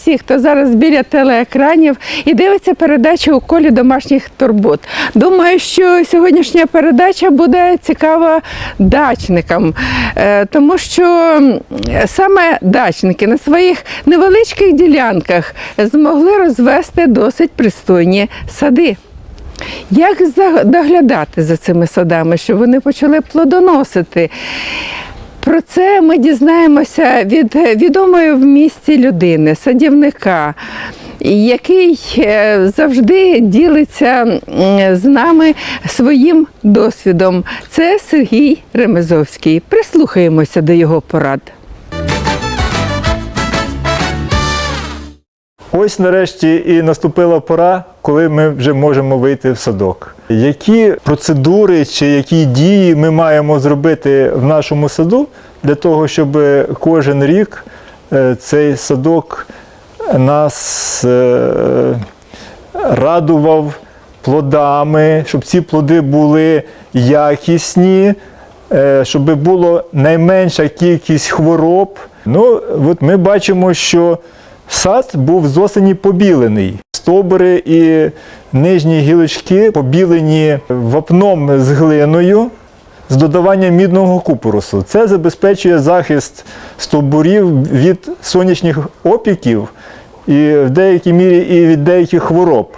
Всіх, хто зараз біля телеекранів і дивиться передачу у колі домашніх турбот. Думаю, що сьогоднішня передача буде цікава дачникам, е, тому що саме дачники на своїх невеличких ділянках змогли розвести досить пристойні сади. Як доглядати за цими садами, щоб вони почали плодоносити? Про це ми дізнаємося від відомої в місті людини, садівника, який е, завжди ділиться з нами своїм досвідом. Це Сергій Ремезовський. Прислухаємося до його порад. Ось нарешті і наступила пора, коли ми вже можемо вийти в садок. Які процедури чи які дії ми маємо зробити в нашому саду для того, щоб кожен рік е, цей садок нас е, радував плодами, щоб ці плоди були якісні, е, щоб було найменша кількість хвороб. Ну, от ми бачимо, що сад був з осені побілений. Стовбури і нижні гілочки побілені вапном з глиною з додаванням мідного купорусу. Це забезпечує захист стовбурів від сонячних опіків і в деякій мірі і від деяких хвороб,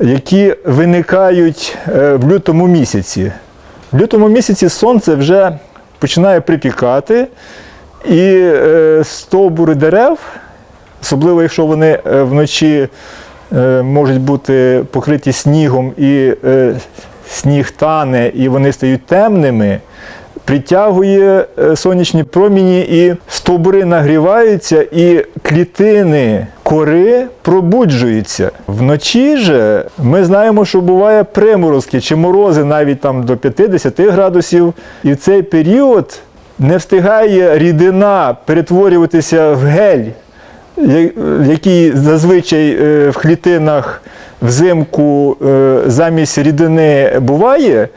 які виникають е, в лютому місяці. В лютому місяці сонце вже починає припікати, і е, стовбури дерев, особливо якщо вони е, вночі можуть бути покриті снігом і е, сніг тане, і вони стають темними, притягує е, сонячні проміні, і стовбури нагріваються, і клітини кори пробуджуються. Вночі же ми знаємо, що буває приморозки чи морози навіть там до 50 градусів. І в цей період не встигає рідина перетворюватися в гель, який зазвичай е, в клітинах взимку е, замість рідини буває,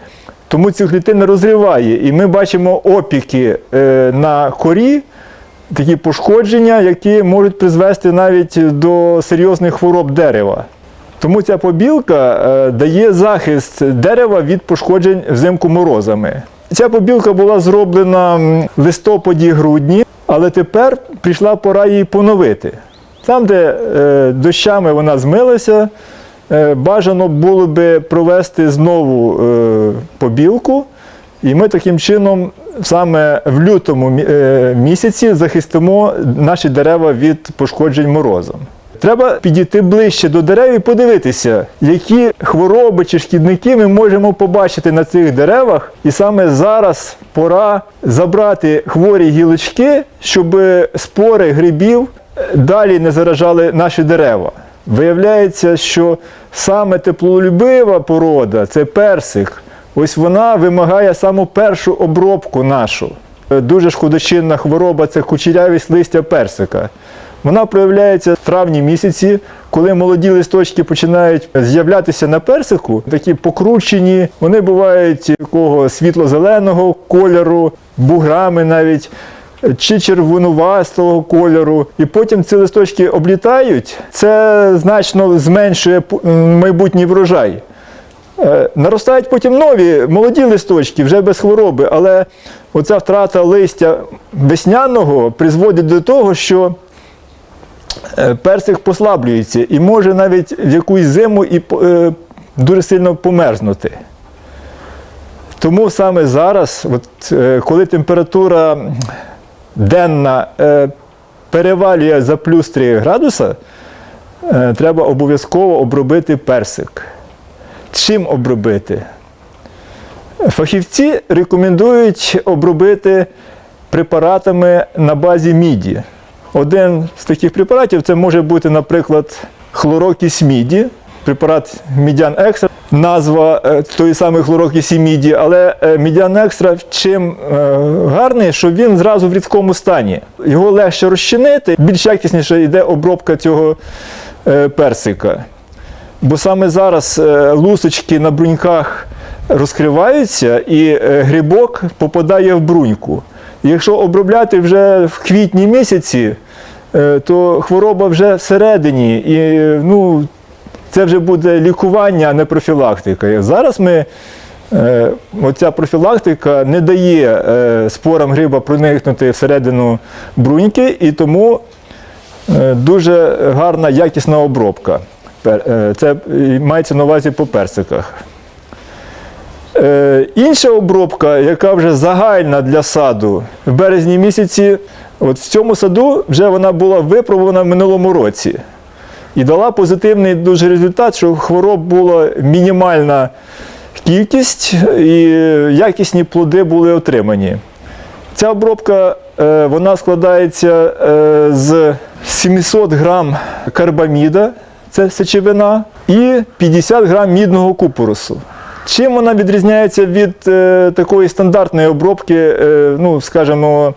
тому ці клітини розриває. І ми бачимо опіки е, на корі, такі пошкодження, які можуть призвести навіть до серйозних хвороб дерева. Тому ця побілка дає захист дерева від пошкоджень взимку морозами. Ця побілка була зроблена в листопаді-грудні, але тепер прийшла пора її поновити. Там, де е, дощами вона змилася, е, бажано було би провести знову е, побілку, і ми таким чином саме в лютому е, місяці захистимо наші дерева від пошкоджень морозом. Треба підійти ближче до дерев і подивитися, які хвороби чи шкідники ми можемо побачити на цих деревах. І саме зараз пора забрати хворі гілочки, щоб спори грибів е, далі не заражали наші дерева. Виявляється, що саме теплолюбива порода це персик. Ось вона вимагає саму першу обробку нашу. Е, Дуже шкодочинна хвороба це кучерявість листя персика. Вона проявляється в травні місяці, коли молоді листочки починають з'являтися на персику, такі покручені, вони бувають такого світло-зеленого кольору, буграми навіть, чи червонувастого кольору. І потім ці листочки облітають. Це значно зменшує майбутній врожай. Е, Наростають потім нові молоді листочки, вже без хвороби, але оця втрата листя весняного призводить до того, що персик послаблюється і може навіть в якусь зиму і е, дуже сильно померзнути. Тому саме зараз, от, е, коли температура денна е, перевалює за плюс 3 градуса, е, треба обов'язково обробити персик. Чим обробити? Фахівці рекомендують обробити препаратами на базі міді. Один з таких препаратів це може бути, наприклад, хлорокіс міді, препарат Мідян Екстра. Назва е, тої самої хлорокіс міді, але е, Мідян Екстра чим е, гарний, що він зразу в рідкому стані. Його легше розчинити, більш якісніше йде обробка цього е, персика. Бо саме зараз е, лусочки на бруньках розкриваються і е, грибок попадає в бруньку. Якщо обробляти вже в квітні місяці, е, то хвороба вже всередині, і е, ну, це вже буде лікування, а не профілактика. Зараз ми, е, оця профілактика не дає спорам гриба проникнути всередину бруньки, і тому дуже гарна якісна обробка. Це мається на увазі по персиках. Е, інша обробка, яка вже загальна для саду в березні місяці, от в цьому саду вже вона була випробувана в минулому році і дала позитивний дуже результат, що хвороб була мінімальна кількість і якісні плоди були отримані. Ця обробка е, вона складається е, з 700 грам карбаміда, це сечовина, і 50 грам мідного купоросу. Чим вона відрізняється від е, такої стандартної обробки, е, ну, скажімо,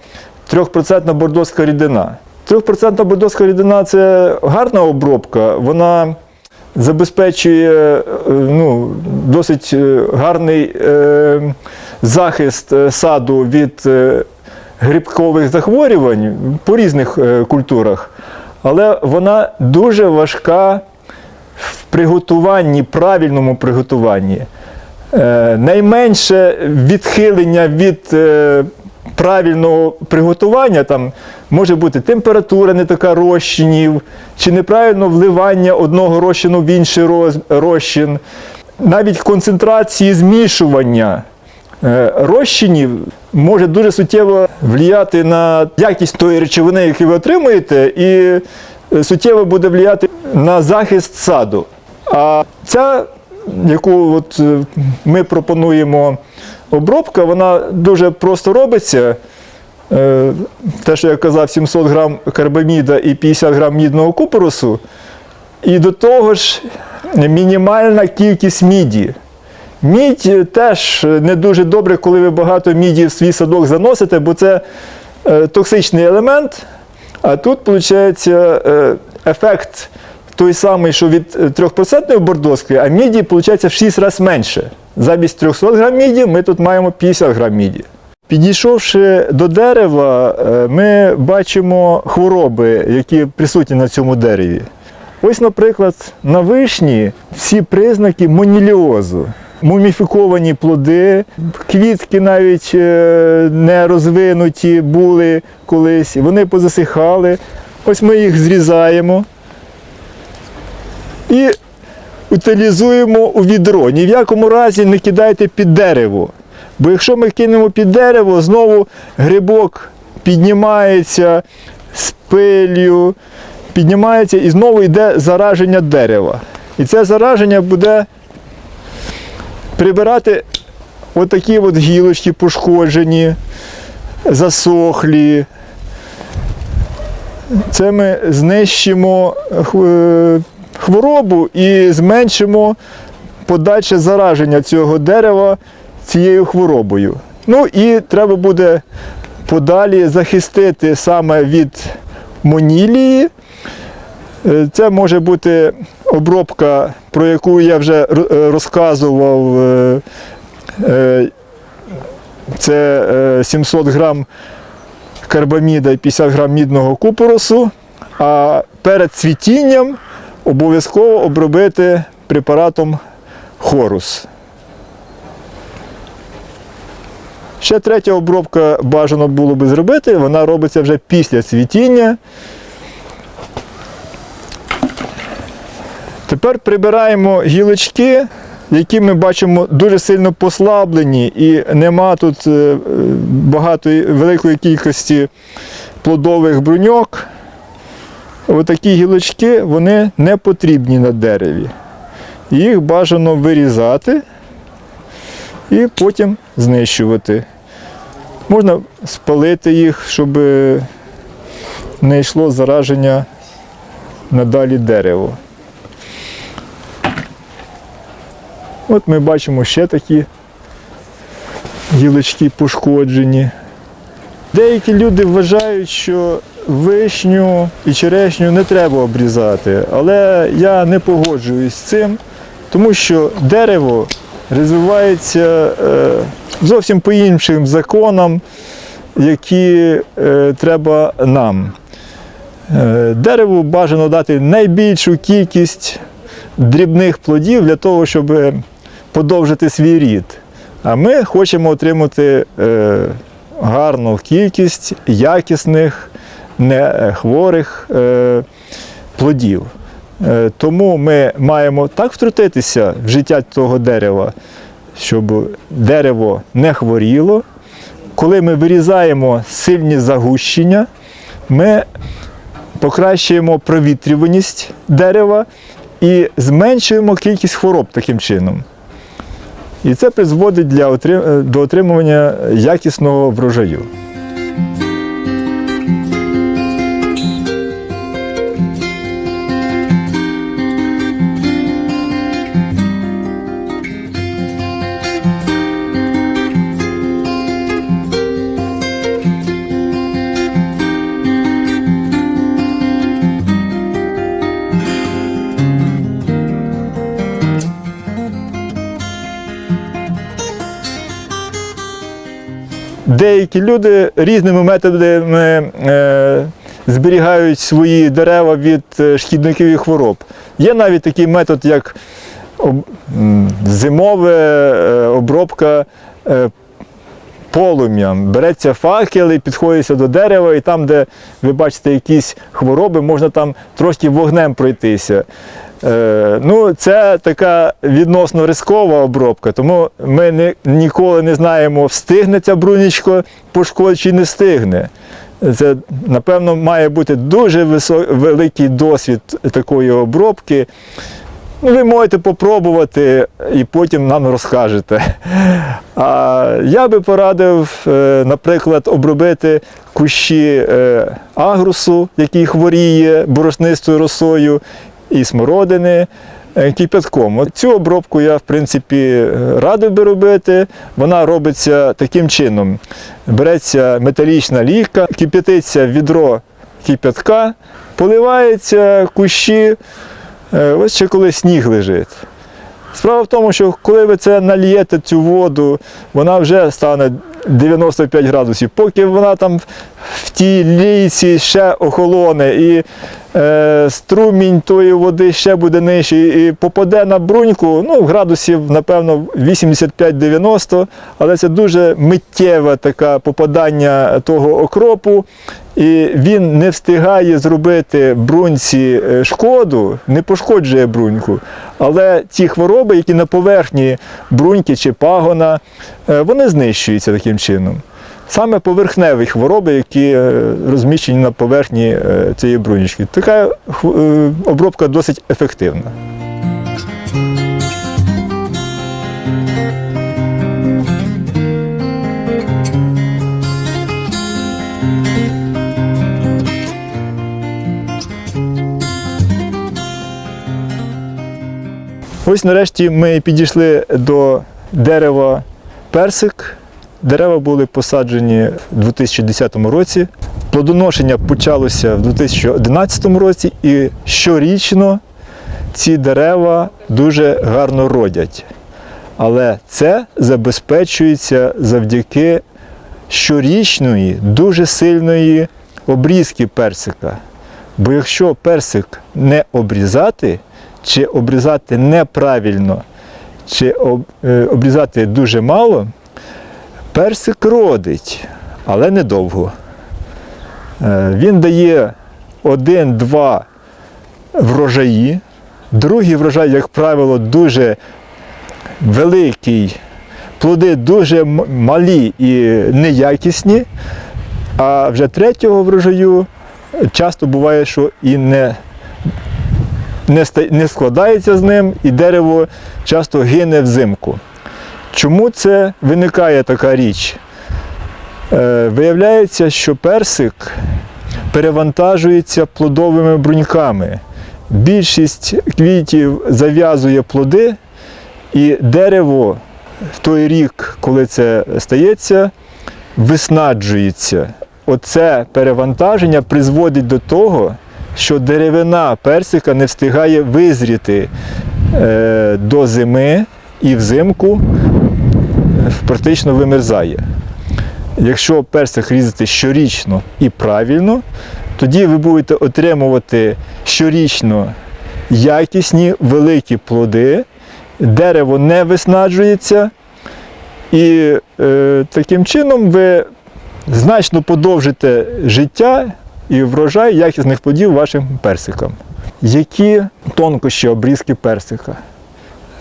3% бордоська рідина? 3% бордоська рідина це гарна обробка, вона забезпечує е, ну, досить е, гарний е, захист е, саду від е, грибкових захворювань по різних е, культурах, але вона дуже важка в приготуванні, правильному приготуванні. Е, найменше відхилення від е, правильного приготування там може бути температура не така розчинів, чи неправильно вливання одного розчину в інший роз- розчин, навіть концентрації змішування е, розчинів може дуже суттєво впливати на якість тої речовини, яку ви отримуєте, і суттєво буде впливати на захист саду. А ця, яку от е, ми пропонуємо обробка, вона дуже просто робиться. Е, Те, що я казав, 700 грам карбаміда і 50 грам мідного купоросу. І до того ж мінімальна кількість міді. Мідь е, теж не дуже добре, коли ви багато міді в свій садок заносите, бо це токсичний елемент. А тут, виходить, ефект той самий, що від е, 3% бордоски, а міді, виходить, в 6 разів менше. Замість 300 грам міді ми тут маємо 50 грам міді. Підійшовши до дерева, е, ми бачимо хвороби, які присутні на цьому дереві. Ось, наприклад, на вишні всі признаки моніліозу. Муміфіковані плоди, квітки навіть е, не розвинуті були колись, вони позасихали. Ось ми їх зрізаємо і утилізуємо у відро. Ні в якому разі не кидайте під дерево. Бо якщо ми кинемо під дерево, знову грибок піднімається з пилью, піднімається і знову йде зараження дерева. І це зараження буде прибирати отакі от гілочки пошкоджені, засохлі. Це ми знищимо хв- хворобу і зменшимо подальше зараження цього дерева цією хворобою. Ну і треба буде подалі захистити саме від монілії. Е, Це може бути обробка, про яку я вже е, розказував. е, Це е, 700 грам карбаміда і 50 грам мідного купоросу. А перед цвітінням обов'язково обробити препаратом хорус. Ще третя обробка бажано було би зробити, вона робиться вже після цвітіння. Тепер прибираємо гілочки, які ми бачимо дуже сильно послаблені, і нема тут е, багатої великої кількості плодових бруньок. Отакі гілочки вони не потрібні на дереві. Їх бажано вирізати і потім знищувати. Можна спалити їх, щоб не йшло зараження надалі дерево. От ми бачимо ще такі гілочки пошкоджені. Деякі люди вважають, що вишню і черешню не треба обрізати, але я не погоджуюсь з цим, тому що дерево розвивається е, зовсім по іншим законам, які е, треба нам. Е, Дереву бажано дати найбільшу кількість дрібних плодів для того, щоб подовжити свій рід. А ми хочемо отримати гарну кількість якісних, не хворих е, плодів. Е, Тому ми маємо так втрутитися в життя того дерева, щоб дерево не хворіло. Коли ми вирізаємо сильні загущення, ми покращуємо провітрюваність дерева і зменшуємо кількість хвороб таким чином. І це призводить для, е, до отримування якісного врожаю. Деякі люди різними методами е, зберігають свої дерева від е, шкідників і хвороб. Є навіть такий метод, як зимова е, обробка полум'ям. Береться факел і підходиться до дерева, і там, де ви бачите якісь хвороби, можна там трошки вогнем пройтися. Е, ну, це така відносно рискова обробка, тому ми не, ніколи не знаємо, встигне ця брунічко пошкодити чи не встигне. Це, напевно, має бути дуже висо- великий досвід такої обробки. Ну, ви можете попробувати і потім нам розкажете. А я би порадив, е, наприклад, обробити кущі е, агрусу, який хворіє борошнистою росою, і смородини е, кипятком. Цю обробку я, в принципі, радив би робити. Вона робиться таким чином: береться металічна лійка, кип'ятиться відро кип'ятка, поливається кущі. Е, Ось ще коли сніг лежить. Справа в тому, що коли ви це нальєте цю воду, вона вже стане 95 градусів. Поки вона там в тій лійці ще охолоне і е, струмінь тої води ще буде нижчий і попаде на бруньку, ну, градусів, напевно, 85-90, але це дуже миттєве таке попадання того окропу. І він не встигає зробити бруньці е, шкоду, не пошкоджує бруньку. Але ті хвороби, які на поверхні бруньки чи пагона, е, вони знищуються таким чином. Саме поверхневі хвороби, які е, розміщені на поверхні цієї брунічки. Така обробка досить ефективна. Ось нарешті ми підійшли до дерева персик. Дерева були посаджені в 2010 році. Плодоношення почалося в 2011 році, і щорічно ці дерева дуже гарно родять. Але це забезпечується завдяки щорічної, дуже сильної обрізки персика. Бо якщо персик не обрізати, чи обрізати неправильно, чи е, обрізати дуже мало, персик родить, але недовго. Е, Він дає один-два врожаї. Другий врожай, як правило, дуже великий, плоди дуже малі і неякісні. А вже третього врожаю часто буває, що і не, не, складається з ним, і дерево часто гине взимку. Чому це виникає така річ? Е, виявляється, що персик перевантажується плодовими бруньками. Більшість квітів зав'язує плоди, і дерево в той рік, коли це стається, виснаджується. Оце перевантаження призводить до того, що деревина персика не встигає визріти е, до зими і взимку практично вимерзає. Якщо персик різати щорічно і правильно, Тоді ви будете отримувати щорічно якісні великі плоди, дерево не виснаджується, і е, таким чином ви значно подовжите життя і врожай якісних плодів вашим персикам. Які тонкощі обрізки персика?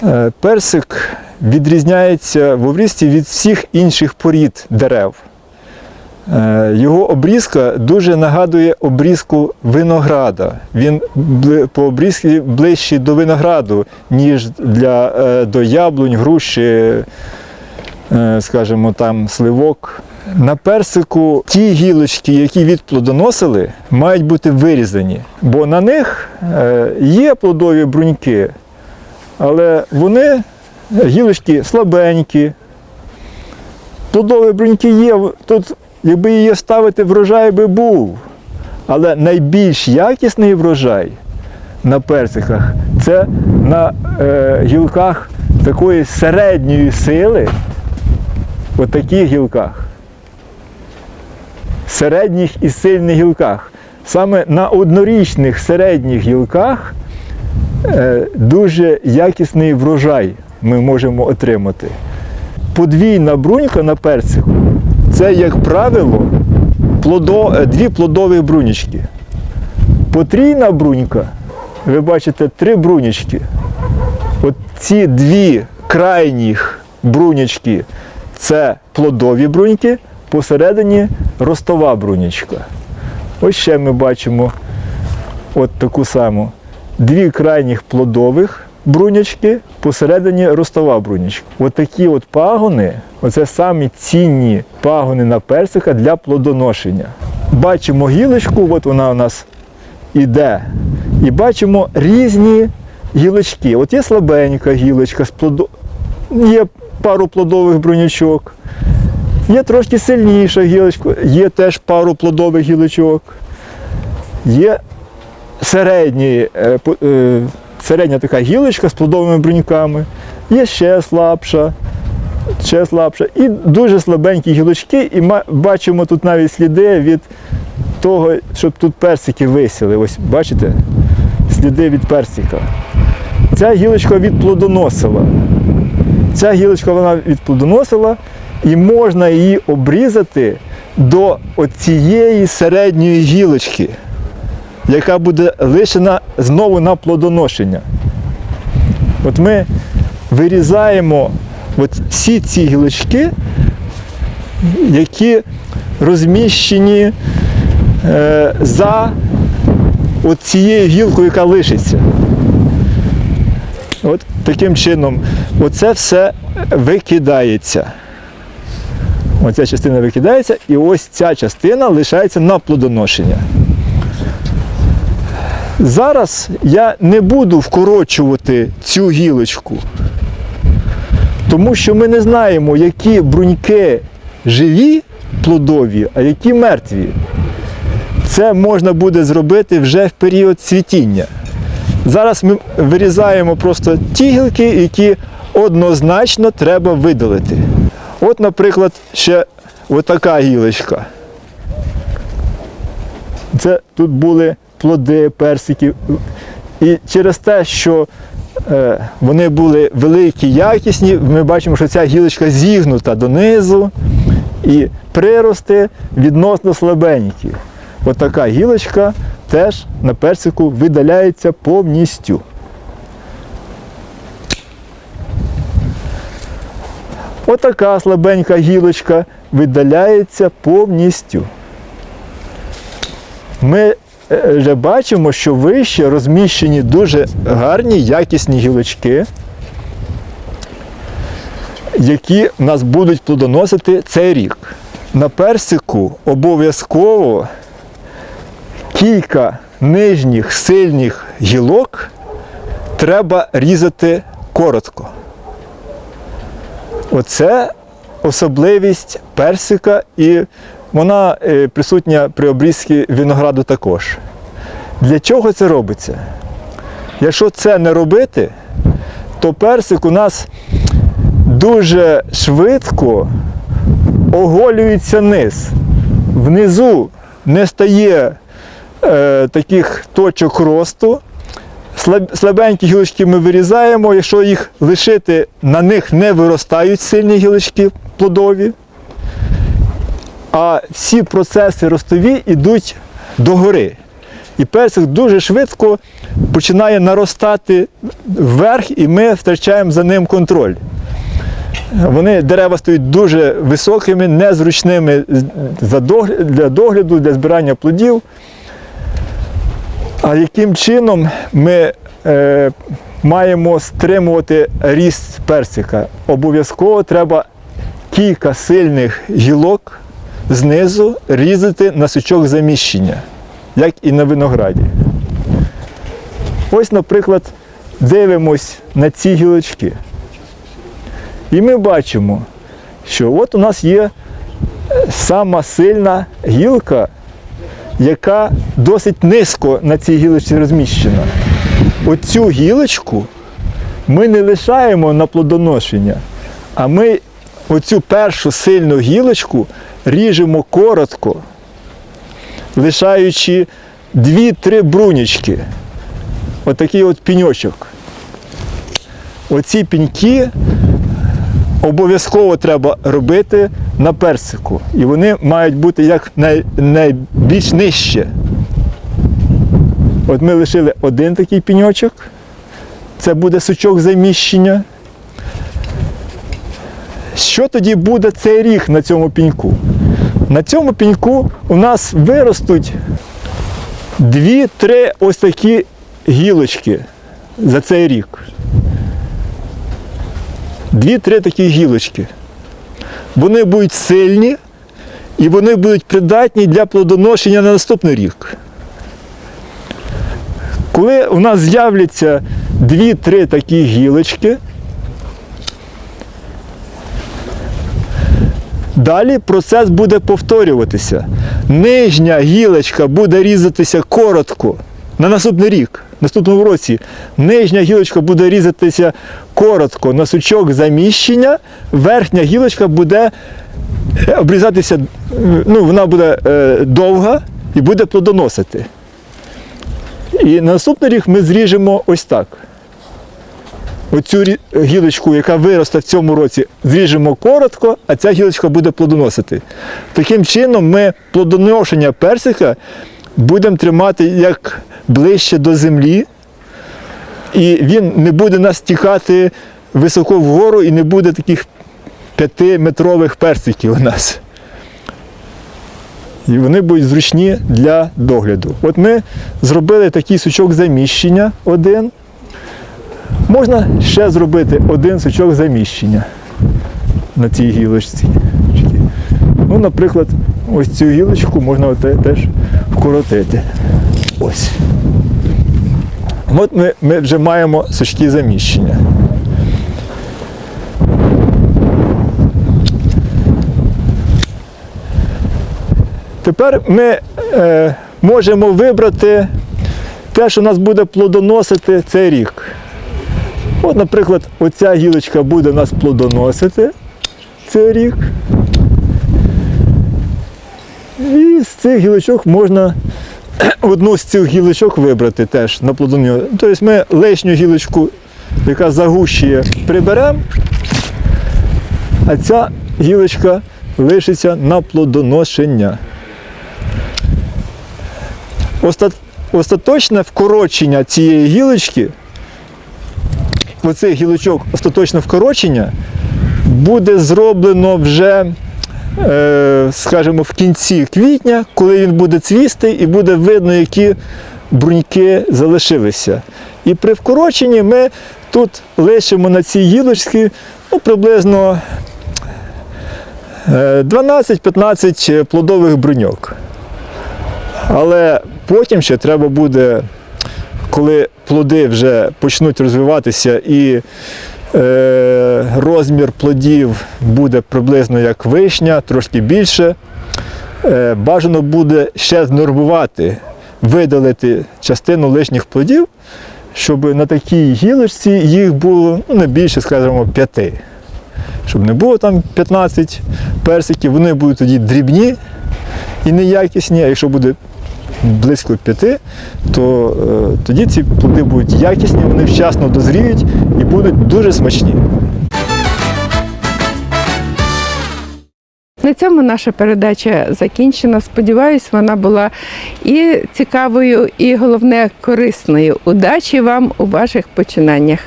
Е, Персик відрізняється в обрізці від всіх інших порід дерев. Е, Його обрізка дуже нагадує обрізку винограда. Він по обрізці ближчий до винограду, ніж для, е, до яблунь, груші, скажімо, там сливок. На персику ті гілочки, які відплодоносили, мають бути вирізані, бо на них е, є плодові бруньки, але вони е, гілочки слабенькі. Плодові бруньки є. Тут, якби її ставити, врожай би був. Але найбільш якісний врожай на персиках це на е, гілках такої середньої сили, от гілках. Середніх і сильних гілках. Саме на однорічних середніх гілках е, дуже якісний врожай ми можемо отримати. Подвійна брунька на персику це, як правило, плодо, е, дві плодові брунічки. Потрійна брунька, ви бачите, три брунічки. От ці дві крайніх брунічки це плодові бруньки, посередині ростова брунічка. Ось ще ми бачимо от таку саму. Дві крайніх плодових брунячки, посередині ростова брунячка. От от пагони, оце самі цінні пагони на персика для плодоношення. Бачимо гілочку, от вона у нас іде. І бачимо різні гілочки. От є слабенька гілочка, з плодо... є пару плодових брунячок. Є трошки сильніша гілочка, є теж пару плодових гілочок. Є середні, е, е, середня така гілочка з плодовими бруньками, є ще слабша, ще слабша. І дуже слабенькі гілочки, і ма- бачимо тут навіть сліди від того, щоб тут персики висіли. Ось бачите? Сліди від персика. Ця гілочка відплодоносила. Ця гілочка вона відплодоносила, і можна її обрізати до оцієї середньої гілочки, яка буде лишена знову на плодоношення. От ми вирізаємо от всі ці гілочки, які розміщені е, за цією гілкою, яка лишиться. От таким чином, оце все викидається. Оця частина викидається, і ось ця частина лишається на плодоношення. Зараз я не буду вкорочувати цю гілочку, тому що ми не знаємо, які бруньки живі, плодові, а які мертві. Це можна буде зробити вже в період цвітіння. Зараз ми вирізаємо просто ті гілки, які однозначно треба видалити. От, наприклад, ще отака гілочка. Це тут були плоди, персики. І через те, що е, вони були великі, якісні, ми бачимо, що ця гілочка зігнута донизу і прирости відносно слабенькі. Отака гілочка теж на персику видаляється повністю. Отака слабенька гілочка видаляється повністю. Ми е, вже бачимо, що вище розміщені дуже гарні якісні гілочки, які нас будуть плодоносити цей рік. На персику обов'язково кілька нижніх сильних гілок треба різати коротко. Оце особливість персика, і вона е, присутня при обрізці винограду також. Для чого це робиться? Якщо це не робити, то персик у нас дуже швидко оголюється низ. Внизу не стає е, таких точок росту. Слаб- Слабенькі гілочки ми вирізаємо, якщо їх лишити, на них не виростають сильні гілочки плодові. А всі процеси ростові йдуть догори. І персик дуже швидко починає наростати вверх, і ми втрачаємо за ним контроль. Вони дерева стають дуже високими, незручними для догляду, для збирання плодів. А яким чином ми е, маємо стримувати ріст персика? Обов'язково треба кілька сильних гілок знизу різати на сучок заміщення, як і на винограді. Ось, наприклад, дивимось на ці гілочки. І ми бачимо, що от у нас є сама сильна гілка, яка досить низько на цій гілочці розміщена. Оцю гілочку ми не лишаємо на плодоношення, а ми оцю першу сильну гілочку ріжемо коротко, лишаючи дві-три брунічки. Отакий от піньочок. Оці піньки обов'язково треба робити на персику. І вони мають бути як най, найбільш нижче. От ми лишили один такий піньочок. Це буде сучок заміщення. Що тоді буде цей ріг на цьому піньку? На цьому піньку у нас виростуть дві-три ось такі гілочки за цей рік. Дві-три такі гілочки. Вони будуть сильні і вони будуть придатні для плодоношення на наступний рік. Коли у нас з'являться дві-три такі гілочки, далі процес буде повторюватися. Нижня гілочка буде різатися коротко на наступний рік, наступному році. Нижня гілочка буде різатися коротко на сучок заміщення, верхня гілочка буде е, обрізатися, е, ну, вона буде е, довга і буде плодоносити. І на наступний рік ми зріжемо ось так. Оцю гілочку, яка виросте в цьому році, зріжемо коротко, а ця гілочка буде плодоносити. Таким чином ми плодоношення персика будемо тримати як ближче до землі, і він не буде нас тікати високо вгору і не буде таких п'ятиметрових персиків у нас. І вони будуть зручні для догляду. От ми зробили такий сучок заміщення один. Можна ще зробити один сучок заміщення на цій гілочці. Ну, наприклад, ось цю гілочку можна теж вкоротити. Ось. От ми, ми вже маємо сучки заміщення. Тепер ми е, можемо вибрати те, що нас буде плодоносити цей рік. От, наприклад, оця гілочка буде нас плодоносити цей рік. І з цих гілочок можна одну з цих гілочок вибрати теж на плодоню. Тобто ми лишню гілочку, яка загущує, приберемо, а ця гілочка лишиться на плодоношення. Оста- Остаточне вкорочення цієї гілочки, оцих гілочок остаточне вкорочення буде зроблено вже, скажімо, в кінці квітня, коли він буде цвісти і буде видно, які бруньки залишилися. І при вкороченні ми тут лишимо на цій гілочці ну, приблизно е, 12-15 плодових бруньок. Але потім ще треба буде, коли плоди вже почнуть розвиватися і е, розмір плодів буде приблизно як вишня, трошки більше, е, бажано буде ще знормувати, видалити частину лишніх плодів, щоб на такій гілочці їх було ну, не більше, скажімо, п'яти. Щоб не було там 15 персиків, вони будуть тоді дрібні і неякісні, а якщо буде близько п'яти, то е, тоді ці плоди будуть якісні, вони вчасно дозріють і будуть дуже смачні. На цьому наша передача закінчена. Сподіваюсь, вона була і цікавою, і головне корисною. Удачі вам у ваших починаннях.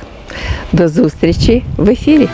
До зустрічі в ефірі!